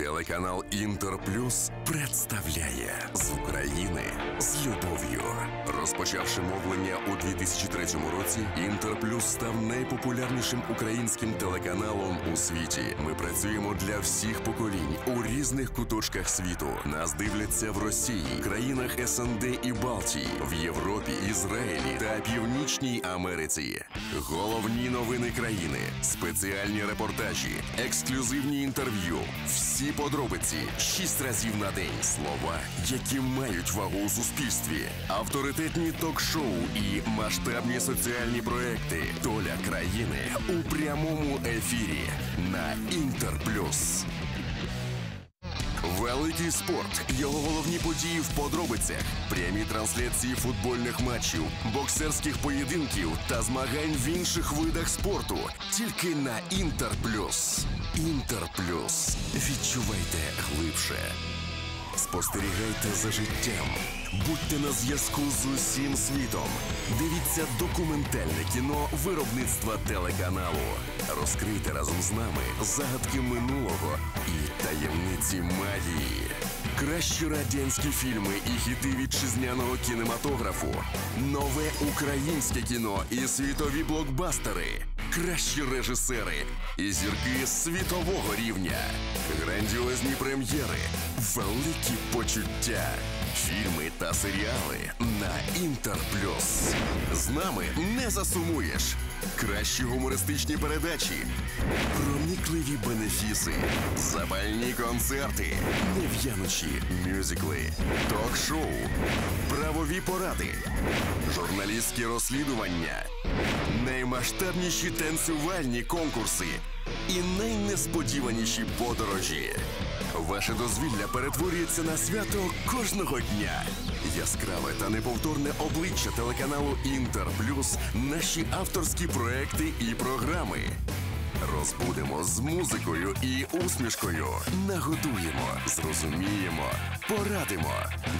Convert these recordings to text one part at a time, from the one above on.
Телеканал Інтер Плюс представляє з України з любов'ю. Розпочавши мовлення у 2003 році, Інтер Плюс став найпопулярнішим українським телеканалом у світі. Ми працюємо для всіх поколінь у різних куточках світу. Нас дивляться в Росії, країнах СНД і Балтії, в Європі, Ізраїлі та Північній Америці. Головні новини країни, спеціальні репортажі, ексклюзивні інтерв'ю. Всі подробиці шість разів на день. Слова, які мають вагу у суспільстві, авторитетні ток-шоу і масштабні соціальні проекти. Доля країни у прямому ефірі на Інтерплюс. Великий спорт. Його головні події в подробицях. Прямі трансляції футбольних матчів, боксерських поєдинків та змагань в інших видах спорту. Тільки на Інтерплюс. Інтерплюс. Відчувайте глибше. Спостерігайте за життям. Будьте на зв'язку з усім світом. Дивіться документальне кіно виробництва телеканалу. Розкрийте разом з нами загадки минулого і таємниці магії. Кращі радянські фільми і хіти вітчизняного кінематографу. Нове українське кіно і світові блокбастери. Кращі режисери і зірки світового рівня. Грандіозні прем'єри, великі почуття. Фільми та серіали на Інтерплюс. З нами не засумуєш. Кращі гумористичні передачі, проникливі бенефіси, запальні концерти, нев'яночі мюзикли, ток-шоу, правові поради, журналістські розслідування, наймасштабніші танцювальні конкурси і найнесподіваніші подорожі. Ваше дозвілля перетворюється на свято кожного дня. Яскраве та неповторне обличчя телеканалу Інтер Плюс, наші авторські проекти і програми. Розбудемо з музикою і усмішкою. Нагодуємо, зрозуміємо, порадимо,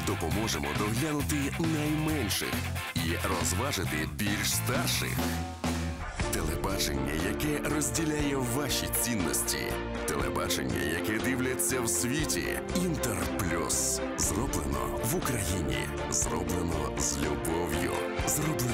допоможемо доглянути найменших і розважити більш старших. Телебачення, яке розділяє ваші цінності. Телебачення, яке дивляться в світі. Інтерплюс. Зроблено в Україні. Зроблено з любов'ю. Зроблено.